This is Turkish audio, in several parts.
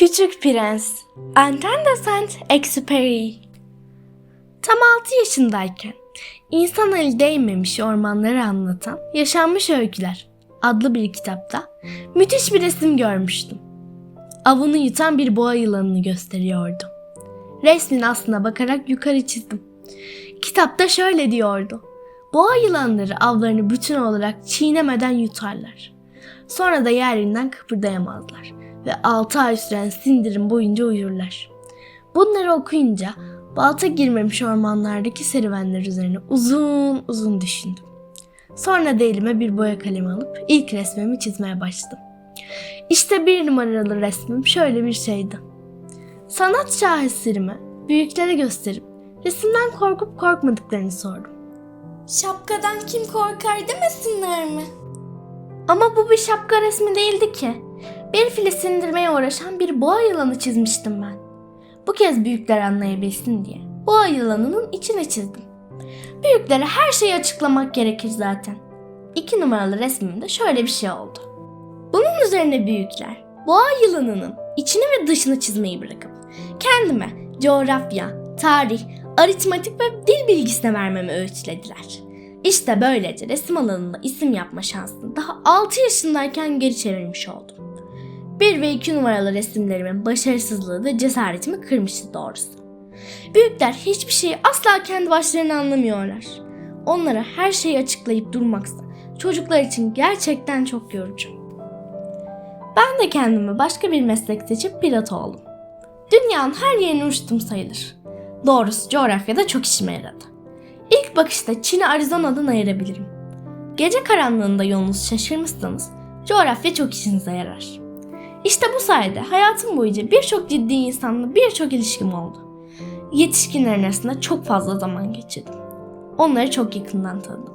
Küçük Prens Antoine de Saint-Exupéry Tam 6 yaşındayken insan eli değmemiş ormanları anlatan Yaşanmış Öyküler adlı bir kitapta müthiş bir resim görmüştüm. Avını yutan bir boğa yılanını gösteriyordu. Resmin aslına bakarak yukarı çizdim. Kitapta şöyle diyordu. Boğa yılanları avlarını bütün olarak çiğnemeden yutarlar. Sonra da yerinden kıpırdayamazlar ve 6 ay süren sindirim boyunca uyurlar. Bunları okuyunca balta girmemiş ormanlardaki serüvenler üzerine uzun uzun düşündüm. Sonra da elime bir boya kalemi alıp ilk resmimi çizmeye başladım. İşte bir numaralı resmim şöyle bir şeydi. Sanat şaheserimi büyüklere gösterip resimden korkup korkmadıklarını sordum. Şapkadan kim korkar demesinler mi? Ama bu bir şapka resmi değildi ki. Bir fili sindirmeye uğraşan bir boğa yılanı çizmiştim ben. Bu kez büyükler anlayabilsin diye boğa yılanının içine çizdim. Büyüklere her şeyi açıklamak gerekir zaten. İki numaralı resmimde şöyle bir şey oldu. Bunun üzerine büyükler boğa yılanının içini ve dışını çizmeyi bırakıp kendime coğrafya, tarih, aritmatik ve dil bilgisine vermemi öğütlediler. İşte böylece resim alanında isim yapma şansını daha 6 yaşındayken geri çevirmiş oldum. 1 ve 2 numaralı resimlerimin başarısızlığı da cesaretimi kırmıştı doğrusu. Büyükler hiçbir şeyi asla kendi başlarına anlamıyorlar. Onlara her şeyi açıklayıp durmaksa çocuklar için gerçekten çok yorucu. Ben de kendime başka bir meslek seçip pilot oldum. Dünyanın her yerini uçtum sayılır. Doğrusu coğrafyada çok işime yaradı. İlk bakışta Çin'i Arizona'dan ayırabilirim. Gece karanlığında yolunuzu şaşırmışsanız coğrafya çok işinize yarar. İşte bu sayede hayatım boyunca birçok ciddi insanla birçok ilişkim oldu. Yetişkinlerin arasında çok fazla zaman geçirdim. Onları çok yakından tanıdım.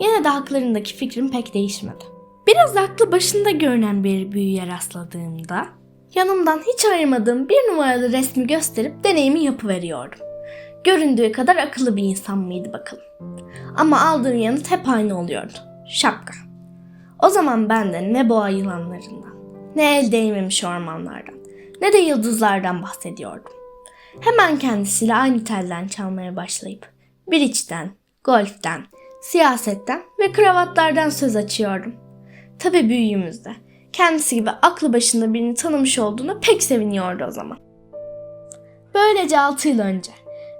Yine de haklarındaki fikrim pek değişmedi. Biraz aklı başında görünen bir büyüye rastladığımda yanımdan hiç ayırmadığım bir numaralı resmi gösterip deneyimi yapıveriyordum. Göründüğü kadar akıllı bir insan mıydı bakalım. Ama aldığım yanıt hep aynı oluyordu. Şapka. O zaman ben de ne boğa yılanlarından, ne el değmemiş ormanlardan, ne de yıldızlardan bahsediyordum. Hemen kendisiyle aynı telden çalmaya başlayıp içten, golften, siyasetten ve kravatlardan söz açıyordum. Tabi büyüğümüz de kendisi gibi aklı başında birini tanımış olduğuna pek seviniyordu o zaman. Böylece 6 yıl önce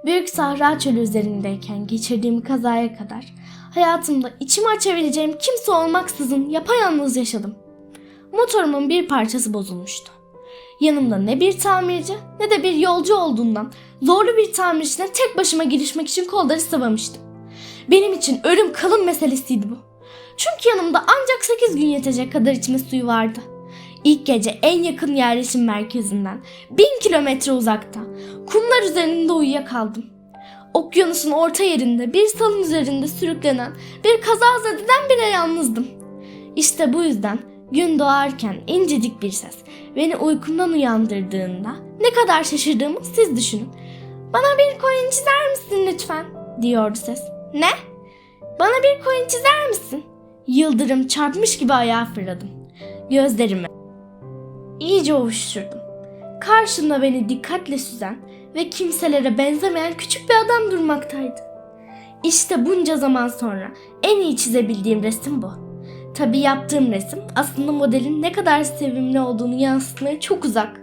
Büyük Sahra Çölü üzerindeyken geçirdiğim kazaya kadar hayatımda içimi açabileceğim kimse olmaksızın yapayalnız yaşadım. Motorumun bir parçası bozulmuştu. Yanımda ne bir tamirci ne de bir yolcu olduğundan zorlu bir tamircine tek başıma girişmek için kolları sıvamıştım. Benim için ölüm kalım meselesiydi bu. Çünkü yanımda ancak 8 gün yetecek kadar içme suyu vardı. İlk gece en yakın yerleşim merkezinden bin kilometre uzakta kumlar üzerinde uyuyakaldım. Okyanusun orta yerinde bir salın üzerinde sürüklenen bir kazazededen bile yalnızdım. İşte bu yüzden gün doğarken incecik bir ses beni uykumdan uyandırdığında ne kadar şaşırdığımı siz düşünün. Bana bir koyun çizer misin lütfen? diyordu ses. Ne? Bana bir koyun çizer misin? Yıldırım çarpmış gibi ayağa fırladım. Gözlerimi iyice ovuşturdum. Karşımda beni dikkatle süzen ve kimselere benzemeyen küçük bir adam durmaktaydı. İşte bunca zaman sonra en iyi çizebildiğim resim bu. Tabi yaptığım resim aslında modelin ne kadar sevimli olduğunu yansıtmaya çok uzak.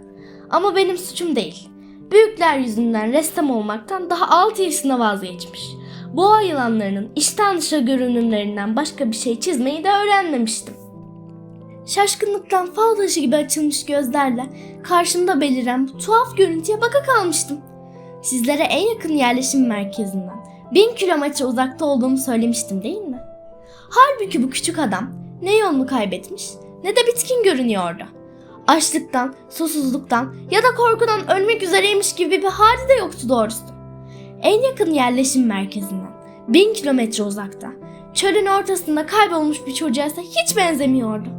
Ama benim suçum değil. Büyükler yüzünden ressam olmaktan daha 6 yaşında vazgeçmiş. Boğa yılanlarının içten dışa görünümlerinden başka bir şey çizmeyi de öğrenmemiştim. Şaşkınlıktan fal taşı gibi açılmış gözlerle karşımda beliren bu tuhaf görüntüye baka kalmıştım. Sizlere en yakın yerleşim merkezinden bin kilometre uzakta olduğumu söylemiştim değil mi? Halbuki bu küçük adam ne yolunu kaybetmiş ne de bitkin görünüyordu. Açlıktan, susuzluktan ya da korkudan ölmek üzereymiş gibi bir hali de yoktu doğrusu. En yakın yerleşim merkezinden bin kilometre uzakta, çölün ortasında kaybolmuş bir çocuğa ise hiç benzemiyordu.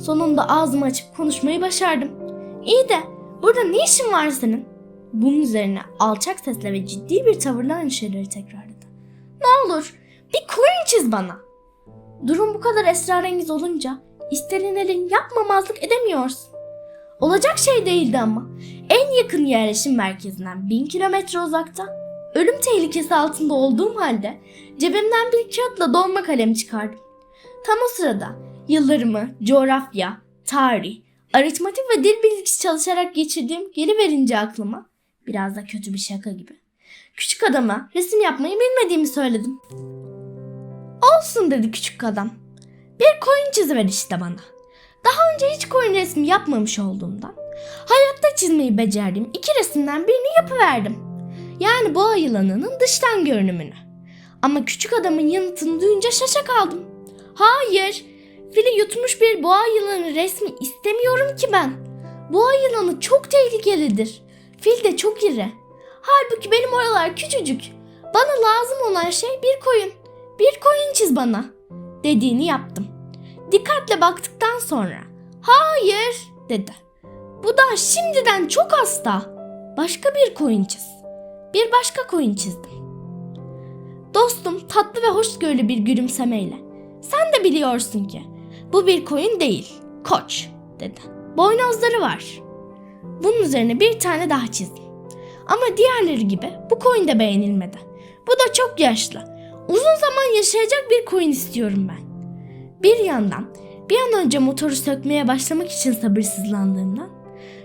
Sonunda ağzımı açıp konuşmayı başardım. İyi de burada ne işin var senin? Bunun üzerine alçak sesle ve ciddi bir tavırla aynı şeyleri tekrarladı. Ne olur bir koyun çiz bana. Durum bu kadar esrarengiz olunca istenen elin yapmamazlık edemiyorsun. Olacak şey değildi ama. En yakın yerleşim merkezinden bin kilometre uzakta. Ölüm tehlikesi altında olduğum halde cebimden bir kağıtla dolma kalem çıkardım. Tam o sırada yıllarımı coğrafya, tarih, aritmatik ve dil bilgisi çalışarak geçirdiğim geri verince aklıma biraz da kötü bir şaka gibi. Küçük adama resim yapmayı bilmediğimi söyledim. Olsun dedi küçük adam. Bir koyun çiziver işte bana. Daha önce hiç koyun resmi yapmamış olduğumdan hayatta çizmeyi becerdiğim iki resimden birini yapıverdim. Yani boğa yılanının dıştan görünümünü. Ama küçük adamın yanıtını duyunca şaşa kaldım. Hayır, fili yutmuş bir boğa yılanı resmi istemiyorum ki ben. Boğa yılanı çok tehlikelidir. Fil de çok iri. Halbuki benim oralar küçücük. Bana lazım olan şey bir koyun. Bir koyun çiz bana. Dediğini yaptım. Dikkatle baktıktan sonra hayır dedi. Bu da şimdiden çok hasta. Başka bir koyun çiz. Bir başka koyun çizdim. Dostum tatlı ve hoşgörülü bir gülümsemeyle. Sen de biliyorsun ki bu bir koyun değil, koç dedi. Boynuzları var. Bunun üzerine bir tane daha çizdim. Ama diğerleri gibi bu koyun da beğenilmedi. Bu da çok yaşlı. Uzun zaman yaşayacak bir koyun istiyorum ben. Bir yandan bir an önce motoru sökmeye başlamak için sabırsızlandığımdan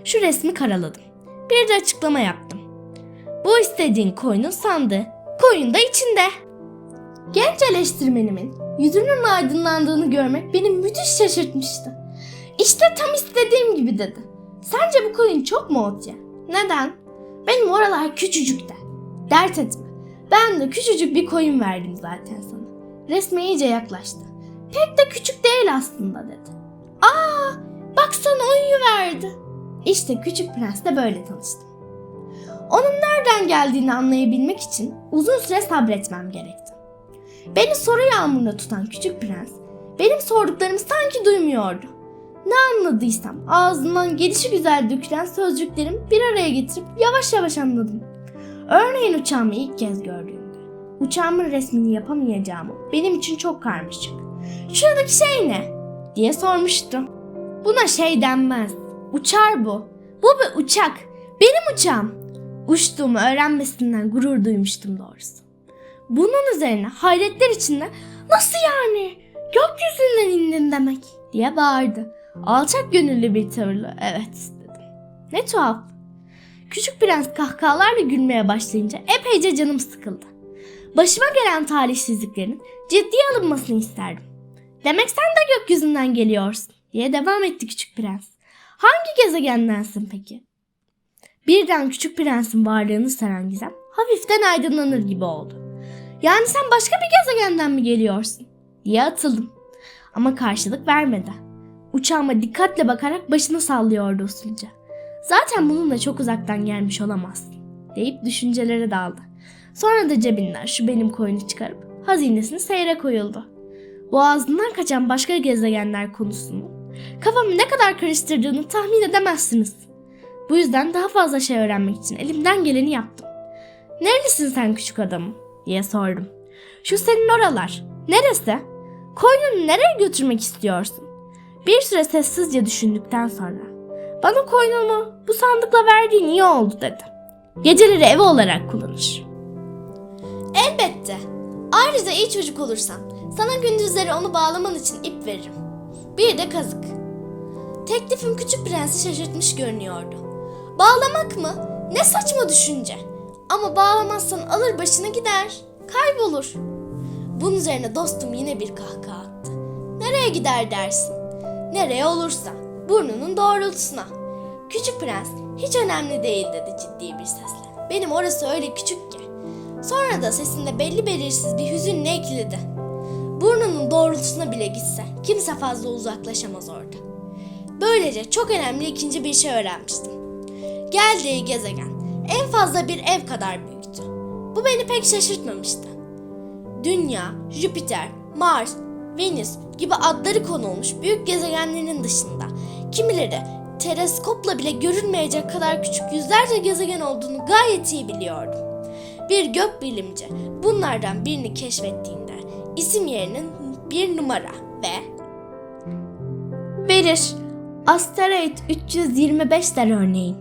şu resmi karaladım. Bir de açıklama yaptım. Bu istediğin koyunun sandığı, koyun da içinde. Genç eleştirmenimin yüzünün aydınlandığını görmek beni müthiş şaşırtmıştı. İşte tam istediğim gibi dedi. Sence bu koyun çok mu otya? Neden? Benim oralar küçücük de. Dert etme. Ben de küçücük bir koyun verdim zaten sana. Resme iyice yaklaştı. Pek de küçük değil aslında dedi. Aa, baksana verdi. İşte küçük prensle böyle tanıştım. Onun nereden geldiğini anlayabilmek için uzun süre sabretmem gerekti. Beni soru yağmuruna tutan küçük prens, benim sorduklarımı sanki duymuyordu. Ne anladıysam ağzından gelişi güzel dökülen sözcüklerimi bir araya getirip yavaş yavaş anladım. Örneğin uçağımı ilk kez gördüğümde, uçağımın resmini yapamayacağımı benim için çok karmaşık. Şuradaki şey ne? diye sormuştu. Buna şey denmez. Uçar bu. Bu bir uçak. Benim uçağım. Uçtuğumu öğrenmesinden gurur duymuştum doğrusu. Bunun üzerine hayretler içinde nasıl yani? Gökyüzünden indin demek diye bağırdı. Alçak gönüllü bir tavırla evet dedim. Ne tuhaf. Küçük prens kahkahalarla gülmeye başlayınca epeyce canım sıkıldı. Başıma gelen talihsizliklerin ciddiye alınmasını isterdim. Demek sen de gökyüzünden geliyorsun diye devam etti küçük prens. Hangi gezegendensin peki? Birden küçük prensin varlığını saran gizem hafiften aydınlanır gibi oldu. Yani sen başka bir gezegenden mi geliyorsun? diye atıldım. Ama karşılık vermedi. Uçağıma dikkatle bakarak başını sallıyordu usulca. Zaten bununla çok uzaktan gelmiş olamazsın deyip düşüncelere daldı. Sonra da cebinden şu benim koyunu çıkarıp hazinesini seyre koyuldu. Boğazından kaçan başka gezegenler konusunu kafamı ne kadar karıştırdığını tahmin edemezsiniz. Bu yüzden daha fazla şey öğrenmek için elimden geleni yaptım. Nerelisin sen küçük adamım diye sordum. Şu senin oralar. Neresi? Koynunu nereye götürmek istiyorsun? Bir süre sessizce düşündükten sonra bana koynumu bu sandıkla verdiğin iyi oldu dedi. Geceleri ev olarak kullanır. Elbette. Ayrıca iyi çocuk olursan sana gündüzleri onu bağlaman için ip veririm. Bir de kazık. Teklifim küçük prensi şaşırtmış görünüyordu. Bağlamak mı? Ne saçma düşünce. Ama bağlamazsan alır başına gider. Kaybolur. Bunun üzerine dostum yine bir kahkaha attı. Nereye gider dersin? Nereye olursa. Burnunun doğrultusuna. Küçük prens hiç önemli değil dedi ciddi bir sesle. Benim orası öyle küçük ki. Sonra da sesinde belli belirsiz bir hüzünle ekledi. Burnunun doğrultusuna bile gitse kimse fazla uzaklaşamaz orada. Böylece çok önemli ikinci bir şey öğrenmiştim. Geldiği gezegen en fazla bir ev kadar büyüktü. Bu beni pek şaşırtmamıştı. Dünya, Jüpiter, Mars, Venüs gibi adları konulmuş büyük gezegenlerin dışında kimileri teleskopla bile görülmeyecek kadar küçük yüzlerce gezegen olduğunu gayet iyi biliyordum. Bir gökbilimci bunlardan birini keşfettiğinde isim yerinin bir numara ve verir. Asteroid 325 der örneğin.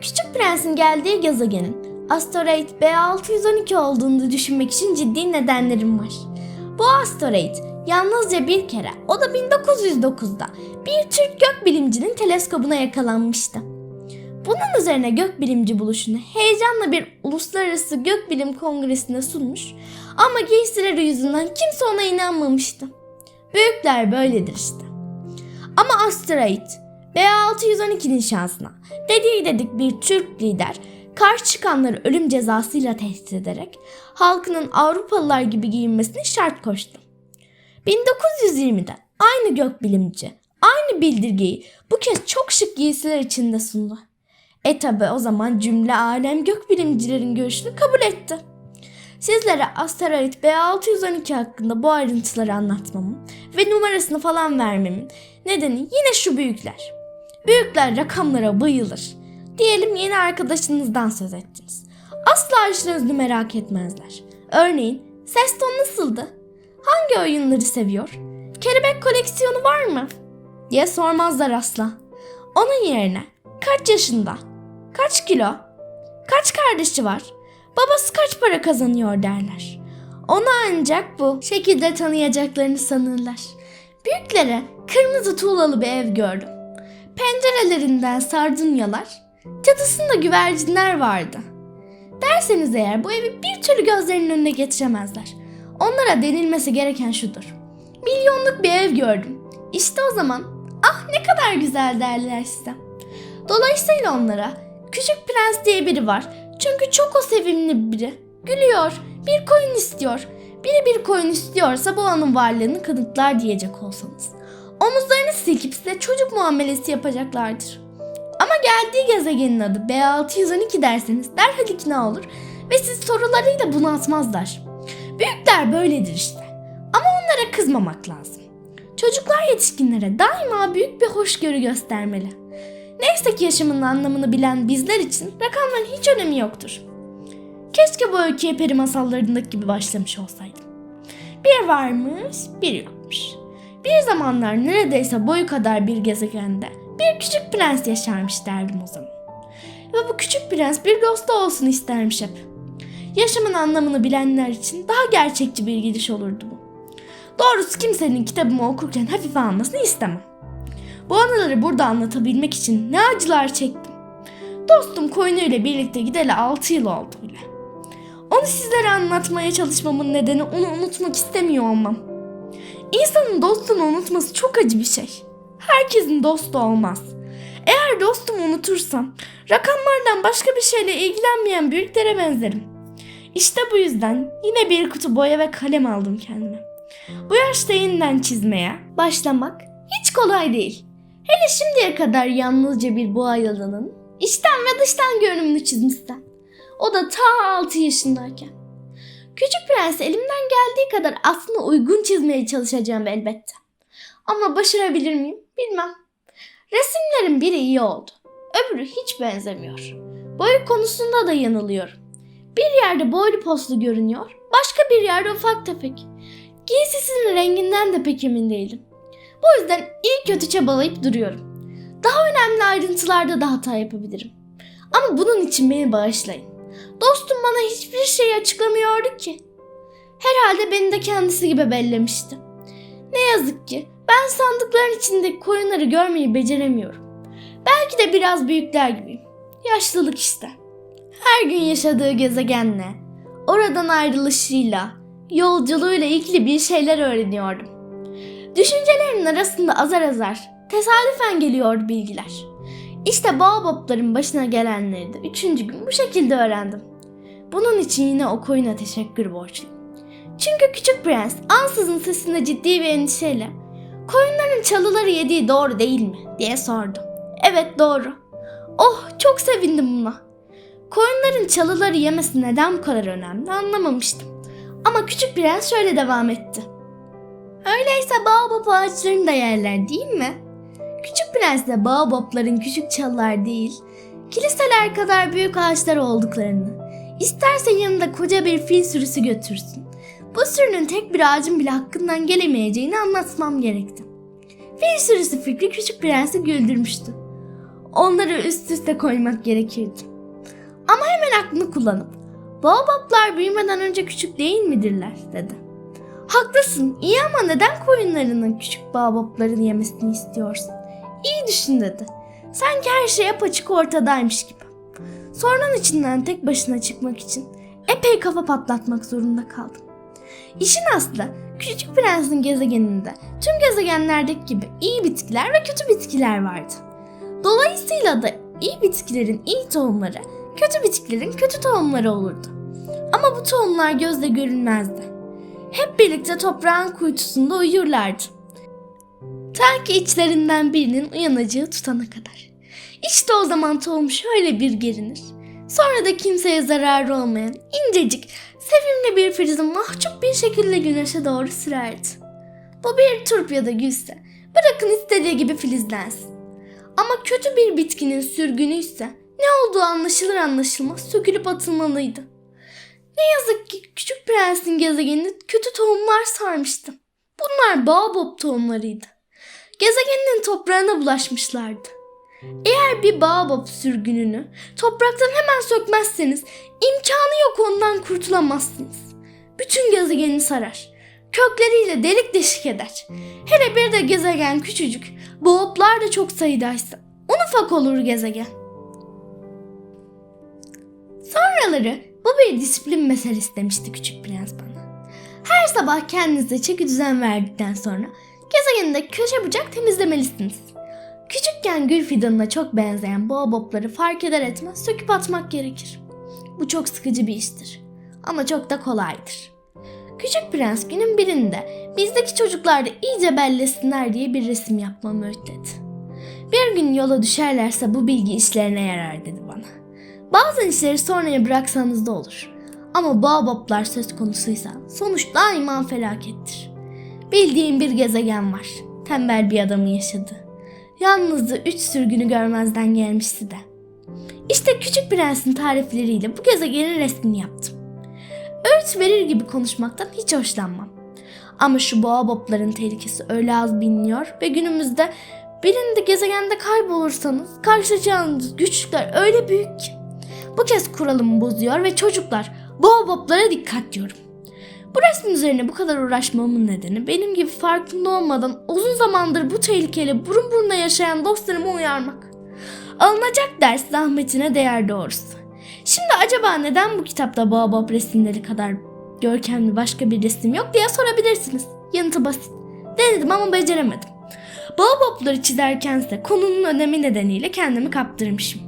Küçük Prens'in geldiği gezegenin asteroid B612 olduğunu düşünmek için ciddi nedenlerim var. Bu asteroid yalnızca bir kere, o da 1909'da bir Türk gökbilimcinin teleskobuna yakalanmıştı. Bunun üzerine gökbilimci buluşunu heyecanla bir uluslararası gökbilim kongresine sunmuş ama giysileri yüzünden kimse ona inanmamıştı. Büyükler böyledir işte. Ama asteroid B612'nin şansına dediği dedik bir Türk lider karşı çıkanları ölüm cezasıyla tehdit ederek halkının Avrupalılar gibi giyinmesini şart koştu. 1920'de aynı gökbilimci aynı bildirgeyi bu kez çok şık giysiler içinde sundu. E tabi o zaman cümle alem gökbilimcilerin görüşünü kabul etti. Sizlere asteroid B612 hakkında bu ayrıntıları anlatmamın ve numarasını falan vermemin nedeni yine şu büyükler. Büyükler rakamlara bayılır. Diyelim yeni arkadaşınızdan söz ettiniz. Asla işinizi merak etmezler. Örneğin ses tonu nasıldı? Hangi oyunları seviyor? Kelebek koleksiyonu var mı? diye sormazlar asla. Onun yerine kaç yaşında? Kaç kilo? Kaç kardeşi var? Babası kaç para kazanıyor derler. Onu ancak bu şekilde tanıyacaklarını sanırlar. Büyüklere kırmızı tuğlalı bir ev gördüm. Pencerelerinden sardunyalar, çatısında güvercinler vardı. Derseniz eğer bu evi bir türlü gözlerinin önüne getiremezler. Onlara denilmesi gereken şudur. Milyonluk bir ev gördüm. İşte o zaman ah ne kadar güzel derler size. Dolayısıyla onlara küçük prens diye biri var. Çünkü çok o sevimli biri. Gülüyor, bir koyun istiyor. Biri bir koyun istiyorsa bu onun varlığını kanıtlar diyecek olsanız. Omuzlarını silkip size çocuk muamelesi yapacaklardır. Ama geldiği gezegenin adı B612 derseniz derhal ikna olur ve siz sorularıyla bunaltmazlar. Büyükler böyledir işte. Ama onlara kızmamak lazım. Çocuklar yetişkinlere daima büyük bir hoşgörü göstermeli. Neyse ki yaşamın anlamını bilen bizler için rakamların hiç önemi yoktur. Keşke bu öyküye peri masallarındaki gibi başlamış olsaydım. Bir varmış, bir yokmuş. Bir zamanlar neredeyse boyu kadar bir gezegende bir küçük prens yaşarmış derdim o zaman. Ve bu küçük prens bir dostu olsun istermiş hep. Yaşamın anlamını bilenler için daha gerçekçi bir gidiş olurdu bu. Doğrusu kimsenin kitabımı okurken hafife almasını istemem. Bu anıları burada anlatabilmek için ne acılar çektim. Dostum koyunuyla birlikte gideli 6 yıl oldu bile. Onu sizlere anlatmaya çalışmamın nedeni onu unutmak istemiyor olmam. İnsanın dostunu unutması çok acı bir şey. Herkesin dostu olmaz. Eğer dostumu unutursam rakamlardan başka bir şeyle ilgilenmeyen büyüklere benzerim. İşte bu yüzden yine bir kutu boya ve kalem aldım kendime. Bu yaşta yeniden çizmeye başlamak hiç kolay değil. Hele şimdiye kadar yalnızca bir boğa yılanın içten ve dıştan görünümünü çizmişsen. O da ta 6 yaşındayken. Küçük Prens elimden geldiği kadar aslında uygun çizmeye çalışacağım elbette. Ama başarabilir miyim bilmem. Resimlerin biri iyi oldu. Öbürü hiç benzemiyor. Boy konusunda da yanılıyorum. Bir yerde boylu poslu görünüyor, başka bir yerde ufak tefek. Giysisinin renginden de pek emin değilim. Bu yüzden iyi kötü çabalayıp duruyorum. Daha önemli ayrıntılarda da hata yapabilirim. Ama bunun için beni bağışlayın. Dostum bana hiçbir şey açıklamıyordu ki. Herhalde beni de kendisi gibi bellemişti. Ne yazık ki ben sandıkların içindeki koyunları görmeyi beceremiyorum. Belki de biraz büyükler gibiyim. Yaşlılık işte. Her gün yaşadığı gezegenle, oradan ayrılışıyla, yolculuğuyla ilgili bir şeyler öğreniyordum. Düşüncelerinin arasında azar azar, tesadüfen geliyordu bilgiler. İşte Baobab'ların başına gelenleri de üçüncü gün bu şekilde öğrendim. Bunun için yine o koyuna teşekkür borçluyum. Çünkü küçük prens ansızın sesinde ciddi bir endişeyle koyunların çalıları yediği doğru değil mi diye sordu. Evet doğru. Oh çok sevindim buna. Koyunların çalıları yemesi neden bu kadar önemli anlamamıştım. Ama küçük prens şöyle devam etti. Öyleyse baobab ağaçlarını da yerler değil mi? Küçük prens de baobabların küçük çalılar değil, kiliseler kadar büyük ağaçlar olduklarını, isterse yanında koca bir fil sürüsü götürsün. Bu sürünün tek bir ağacın bile hakkından gelemeyeceğini anlatmam gerekti. Bir sürüsü fikri küçük prensi güldürmüştü. Onları üst üste koymak gerekirdi. Ama hemen aklını kullanıp Baobablar büyümeden önce küçük değil midirler dedi. Haklısın iyi ama neden koyunlarının küçük baobabların yemesini istiyorsun? İyi düşün dedi. Sanki her şey apaçık ortadaymış gibi. Sorunun içinden tek başına çıkmak için epey kafa patlatmak zorunda kaldım. İşin aslı Küçük Prens'in gezegeninde tüm gezegenlerdeki gibi iyi bitkiler ve kötü bitkiler vardı. Dolayısıyla da iyi bitkilerin iyi tohumları, kötü bitkilerin kötü tohumları olurdu. Ama bu tohumlar gözle görünmezdi. Hep birlikte toprağın kuytusunda uyurlardı. Ta ki içlerinden birinin uyanacağı tutana kadar. İşte o zaman tohum şöyle bir gerinir. Sonra da kimseye zararı olmayan incecik, sevimli bir filizin mahcup bir şekilde güneşe doğru sürerdi. Bu bir turp ya da gülse. Bırakın istediği gibi filizlensin. Ama kötü bir bitkinin sürgünü ise ne olduğu anlaşılır anlaşılmaz sökülüp atılmalıydı. Ne yazık ki küçük prensin gezegenini kötü tohumlar sarmıştı. Bunlar baobab tohumlarıydı. Gezegeninin toprağına bulaşmışlardı. Eğer bir baobab sürgününü topraktan hemen sökmezseniz imkanı yok ondan kurtulamazsınız. Bütün gezegeni sarar. Kökleriyle delik deşik eder. Hele bir de gezegen küçücük, baobablar da çok sayıdaysa un ufak olur gezegen. Sonraları bu bir disiplin meselesi demişti küçük prens bana. Her sabah kendinize çeki düzen verdikten sonra gezegeninde köşe bucak temizlemelisiniz. Küçükken gül fidanına çok benzeyen baobabları fark eder etmez söküp atmak gerekir. Bu çok sıkıcı bir iştir. Ama çok da kolaydır. Küçük prens günün birinde bizdeki çocuklar da iyice bellesinler diye bir resim yapmamı öğütledi. Bir gün yola düşerlerse bu bilgi işlerine yarar dedi bana. Bazen işleri sonraya bıraksanız da olur. Ama baobablar söz konusuysa sonuç daima felakettir. Bildiğim bir gezegen var. Tembel bir adamın yaşadığı. Yalnızca üç sürgünü görmezden gelmişti de. İşte küçük prensin tarifleriyle bu gezegenin resmini yaptım. Öğüt verir gibi konuşmaktan hiç hoşlanmam. Ama şu baobabların tehlikesi öyle az biliniyor ve günümüzde birinde gezegende kaybolursanız karşılaşacağınız güçlükler öyle büyük ki. Bu kez kuralımı bozuyor ve çocuklar baobablara dikkat diyorum. Bu resmin üzerine bu kadar uğraşmamın nedeni benim gibi farkında olmadan uzun zamandır bu tehlikeyle burun buruna yaşayan dostlarımı uyarmak. Alınacak ders zahmetine değer doğrusu. Şimdi acaba neden bu kitapta baobab resimleri kadar görkemli başka bir resim yok diye sorabilirsiniz. Yanıtı basit. Denedim ama beceremedim. Baobabları çizerkense konunun önemi nedeniyle kendimi kaptırmışım.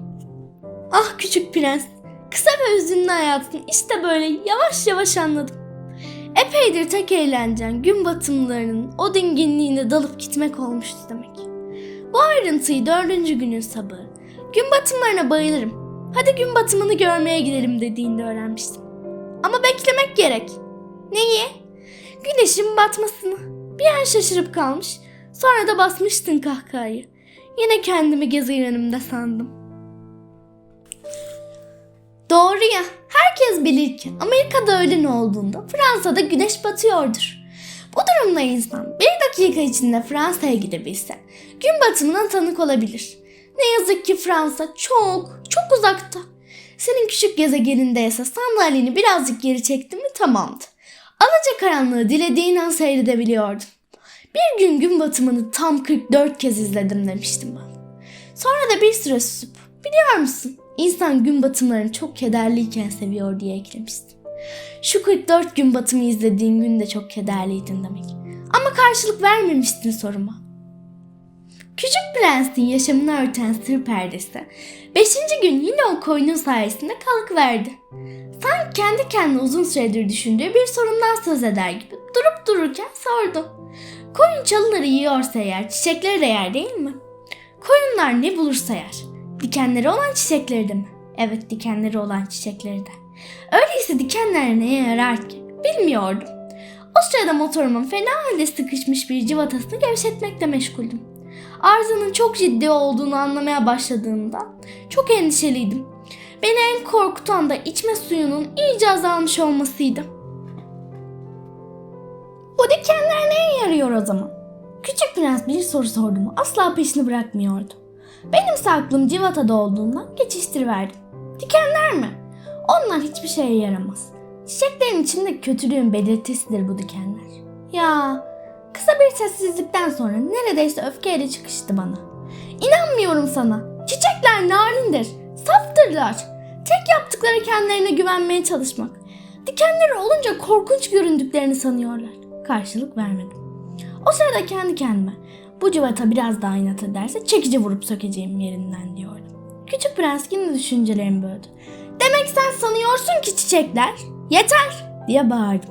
Ah küçük prens, kısa ve üzünlü hayatını işte böyle yavaş yavaş anladım. Epeydir tek eğlencen gün batımlarının o dinginliğine dalıp gitmek olmuştu demek. Bu ayrıntıyı dördüncü günün sabahı. Gün batımlarına bayılırım. Hadi gün batımını görmeye gidelim dediğinde öğrenmiştim. Ama beklemek gerek. Neyi? Güneşin batmasını. Bir an şaşırıp kalmış. Sonra da basmıştın kahkahayı. Yine kendimi gezegenimde sandım. Doğru ya. Herkes bilir ki Amerika'da öğlen olduğunda Fransa'da güneş batıyordur. Bu durumda insan bir dakika içinde Fransa'ya gidebilse gün batımına tanık olabilir. Ne yazık ki Fransa çok çok uzakta. Senin küçük gezegeninde ise sandalyeni birazcık geri çektin mi tamamdı. Alaca karanlığı dilediğin an seyredebiliyordun. Bir gün gün batımını tam 44 kez izledim demiştim bana. Sonra da bir süre susup biliyor musun İnsan gün batımlarını çok kederliyken seviyor diye eklemiştim. Şu 44 gün batımı izlediğin gün de çok kederliydin demek. Ama karşılık vermemiştin soruma. Küçük prensin yaşamını örten sır perdesi. Beşinci gün yine o koyunun sayesinde kalık verdi. Sanki kendi kendine uzun süredir düşündüğü bir sorundan söz eder gibi durup dururken sordu. Koyun çalıları yiyorsa eğer çiçekleri de yer değil mi? Koyunlar ne bulursa yer. Dikenleri olan çiçekleri de mi? Evet dikenleri olan çiçekleri de. Öyleyse dikenler neye yarar ki? Bilmiyordum. O sırada motorumun fena halde sıkışmış bir civatasını gevşetmekle meşguldüm. Arızanın çok ciddi olduğunu anlamaya başladığımda çok endişeliydim. Beni en korkutan da içme suyunun iyice azalmış olmasıydı. Bu dikenler neye yarıyor o zaman? Küçük prens bir soru sordu mu asla peşini bırakmıyordu. Benimse aklım civatada olduğundan geçiştiriverdim. Dikenler mi? Onlar hiçbir şeye yaramaz. Çiçeklerin içinde kötülüğün belirtisidir bu dikenler. Ya kısa bir sessizlikten sonra neredeyse öfkeyle çıkıştı bana. İnanmıyorum sana. Çiçekler narindir. Saftırlar. Tek yaptıkları kendilerine güvenmeye çalışmak. Dikenleri olunca korkunç göründüklerini sanıyorlar. Karşılık vermedim. O sırada kendi kendime bu civata biraz daha inat ederse çekici vurup sökeceğim yerinden diyordum. Küçük prens yine düşüncelerimi böldü. Demek sen sanıyorsun ki çiçekler? Yeter diye bağırdım.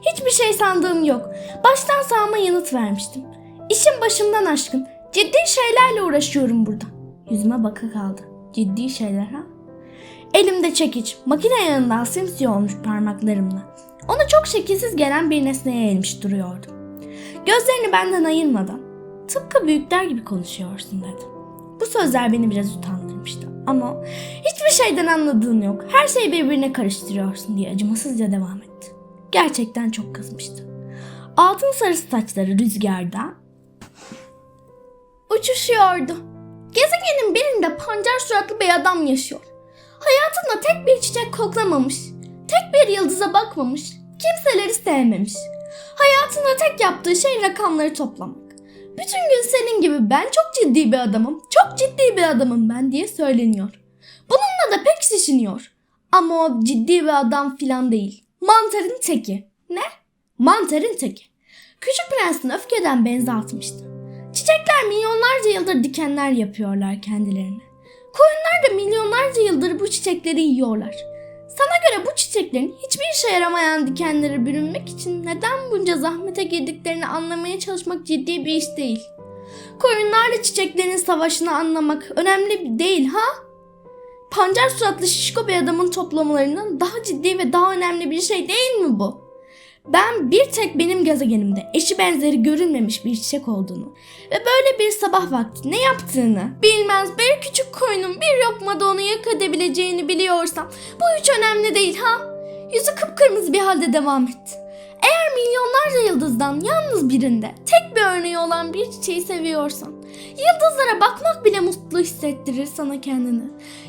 Hiçbir şey sandığım yok. Baştan sağma yanıt vermiştim. İşim başımdan aşkın. Ciddi şeylerle uğraşıyorum burada. Yüzüme baka kaldı. Ciddi şeyler ha? Elimde çekiç, makine yanından simsiyah olmuş parmaklarımla. Ona çok şekilsiz gelen bir nesneye eğilmiş duruyordum. Gözlerini benden ayırmadan, tıpkı büyükler gibi konuşuyorsun dedi. Bu sözler beni biraz utandırmıştı. Ama hiçbir şeyden anladığın yok. Her şeyi birbirine karıştırıyorsun diye acımasızca devam etti. Gerçekten çok kızmıştı. Altın sarısı saçları rüzgarda uçuşuyordu. Gezegenin birinde pancar suratlı bir adam yaşıyor. Hayatında tek bir çiçek koklamamış, tek bir yıldıza bakmamış, kimseleri sevmemiş. Hayatında tek yaptığı şey rakamları toplamak. Bütün gün senin gibi ben çok ciddi bir adamım, çok ciddi bir adamım ben diye söyleniyor. Bununla da pek şişiniyor. Ama o ciddi bir adam filan değil. Mantarın teki. Ne? Mantarın teki. Küçük prensin öfkeden benzi atmıştı. Çiçekler milyonlarca yıldır dikenler yapıyorlar kendilerine. Koyunlar da milyonlarca yıldır bu çiçekleri yiyorlar. Sana göre bu çiçeklerin hiçbir işe yaramayan dikenlere bürünmek için neden bunca zahmete girdiklerini anlamaya çalışmak ciddi bir iş değil. Koyunlarla çiçeklerin savaşını anlamak önemli değil ha? Pancar suratlı şişko bir adamın toplamalarından daha ciddi ve daha önemli bir şey değil mi bu? Ben bir tek benim gezegenimde eşi benzeri görülmemiş bir çiçek olduğunu ve böyle bir sabah vakti ne yaptığını bilmez bir küçük koyunun bir lokmada onu yok edebileceğini biliyorsam bu hiç önemli değil ha? Yüzü kıpkırmızı bir halde devam etti. Eğer milyonlarca yıldızdan yalnız birinde tek bir örneği olan bir çiçeği seviyorsan yıldızlara bakmak bile mutlu hissettirir sana kendini.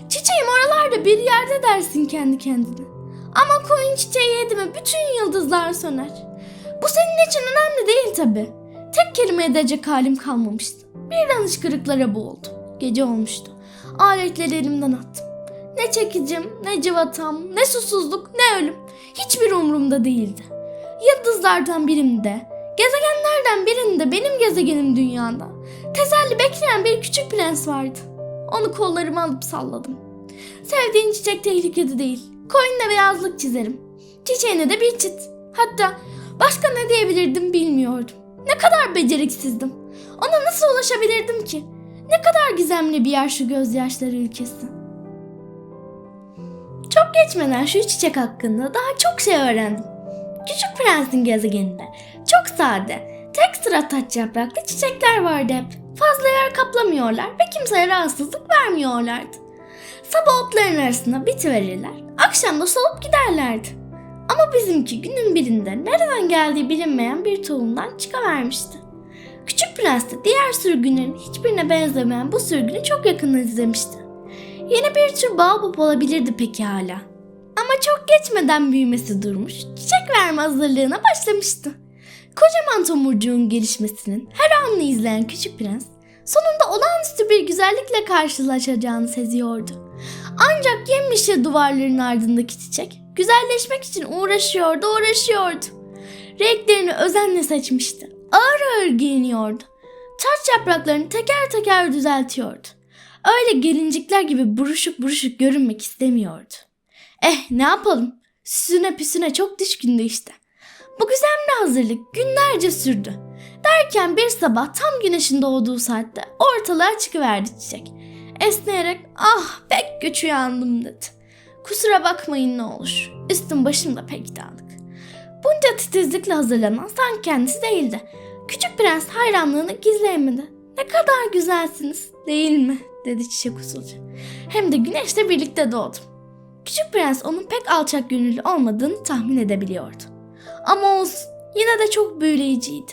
Çiçeğim oralarda bir yerde dersin kendi kendine. Ama koyun çiçeği yedi mi bütün yıldızlar söner. Bu senin için önemli değil tabi. Tek kelime edecek halim kalmamıştı. Birden hıçkırıklara boğuldum. Gece olmuştu. Aletleri elimden attım. Ne çekicim, ne civatam, ne susuzluk, ne ölüm. Hiçbir umurumda değildi. Yıldızlardan birinde, gezegenlerden birinde benim gezegenim dünyada. Teselli bekleyen bir küçük prens vardı. Onu kollarıma alıp salladım. Sevdiğin çiçek tehlikede değil. Koyunla beyazlık çizerim. Çiçeğine de bir çit. Hatta başka ne diyebilirdim bilmiyordum. Ne kadar beceriksizdim. Ona nasıl ulaşabilirdim ki? Ne kadar gizemli bir yer şu gözyaşları ülkesi. Çok geçmeden şu çiçek hakkında daha çok şey öğrendim. Küçük prensin gezegeninde çok sade, tek sıra taç yapraklı çiçekler vardı hep. Fazla yer kaplamıyorlar ve kimseye rahatsızlık vermiyorlardı. Sabah otların arasına bitiverirler, akşam da solup giderlerdi. Ama bizimki günün birinde nereden geldiği bilinmeyen bir tohumdan çıkavermişti. Küçük Prens de diğer sürgünlerin hiçbirine benzemeyen bu sürgünü çok yakından izlemişti. Yeni bir tür baobab olabilirdi peki hala. Ama çok geçmeden büyümesi durmuş, çiçek verme hazırlığına başlamıştı. Kocaman tomurcuğun gelişmesinin her anını izleyen küçük prens, sonunda olağanüstü bir güzellikle karşılaşacağını seziyordu. Ancak yemyeşil duvarların ardındaki çiçek, güzelleşmek için uğraşıyordu, uğraşıyordu. Renklerini özenle seçmişti. Ağır ağır giyiniyordu. Taç yapraklarını teker teker düzeltiyordu. Öyle gelincikler gibi buruşuk buruşuk görünmek istemiyordu. Eh ne yapalım? Süsüne püsüne çok düşkündü işte. Bu gizemli hazırlık günlerce sürdü. Derken bir sabah tam güneşin doğduğu saatte ortalığa çıkıverdi çiçek. Esneyerek ah pek güç uyandım dedi. Kusura bakmayın ne olur. Üstüm başım da pek dağınık. Bunca titizlikle hazırlanan sanki kendisi değildi. Küçük prens hayranlığını gizleyemedi. Ne kadar güzelsiniz değil mi? dedi çiçek usulca. Hem de güneşle birlikte doğdum. Küçük prens onun pek alçak gönüllü olmadığını tahmin edebiliyordu. Ama olsun yine de çok büyüleyiciydi.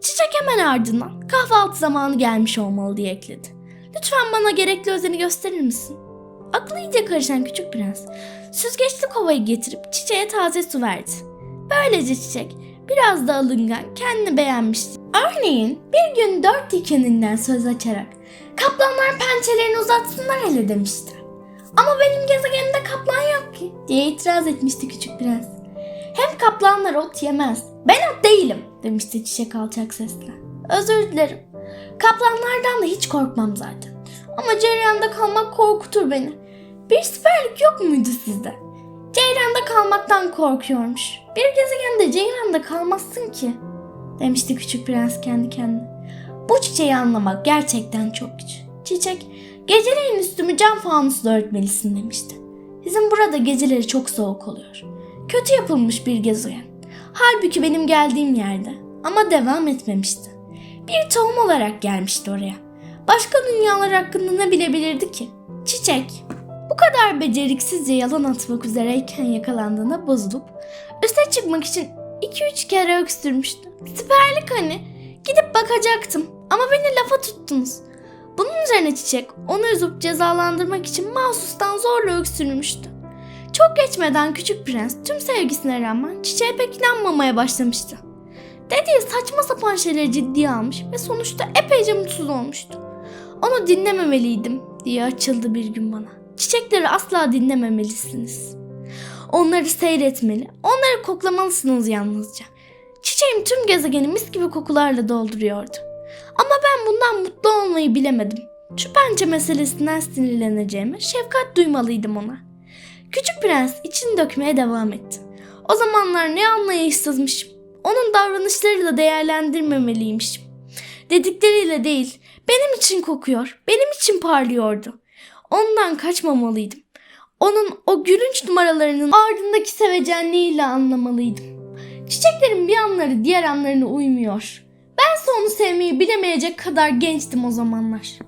Çiçek hemen ardından kahvaltı zamanı gelmiş olmalı diye ekledi. Lütfen bana gerekli özeni gösterir misin? Aklı iyice karışan küçük prens süzgeçli kovayı getirip çiçeğe taze su verdi. Böylece çiçek biraz da alıngan kendini beğenmişti. Örneğin bir gün dört dikeninden söz açarak kaplanlar pençelerini uzatsınlar hele demişti. Ama benim gezegenimde kaplan yok ki diye itiraz etmişti küçük prens. Hem kaplanlar ot yemez. Ben ot değilim demişti çiçek alçak sesle. Özür dilerim. Kaplanlardan da hiç korkmam zaten. Ama ceyranda kalmak korkutur beni. Bir siperlik yok muydu sizde? Ceyranda kalmaktan korkuyormuş. Bir gezegende ceyranda kalmazsın ki. Demişti küçük prens kendi kendine. Bu çiçeği anlamak gerçekten çok güç. Çiçek, geceleyin üstümü cam fanusla örtmelisin demişti. Bizim burada geceleri çok soğuk oluyor. Kötü yapılmış bir gezegen. Halbuki benim geldiğim yerde. Ama devam etmemişti. Bir tohum olarak gelmişti oraya. Başka dünyalar hakkında ne bilebilirdi ki? Çiçek, bu kadar beceriksizce yalan atmak üzereyken yakalandığına bozulup üste çıkmak için 2-3 kere öksürmüştü. Siperlik hani. Gidip bakacaktım ama beni lafa tuttunuz. Bunun üzerine Çiçek onu üzüp cezalandırmak için mahsustan zorla öksürmüştü. Çok geçmeden küçük prens tüm sevgisine rağmen çiçeğe pek inanmamaya başlamıştı. Dediği saçma sapan şeyleri ciddiye almış ve sonuçta epeyce mutsuz olmuştu. Onu dinlememeliydim diye açıldı bir gün bana. Çiçekleri asla dinlememelisiniz. Onları seyretmeli, onları koklamalısınız yalnızca. Çiçeğim tüm gezegeni mis gibi kokularla dolduruyordu. Ama ben bundan mutlu olmayı bilemedim. Şu pençe meselesinden sinirleneceğime şefkat duymalıydım ona. Küçük prens içini dökmeye devam etti. O zamanlar ne anlayışsızmışım. Onun davranışlarıyla değerlendirmemeliymişim. Dedikleriyle değil, benim için kokuyor, benim için parlıyordu. Ondan kaçmamalıydım. Onun o gülünç numaralarının ardındaki sevecenliğiyle anlamalıydım. Çiçeklerin bir anları diğer anlarına uymuyor. Bense onu sevmeyi bilemeyecek kadar gençtim o zamanlar.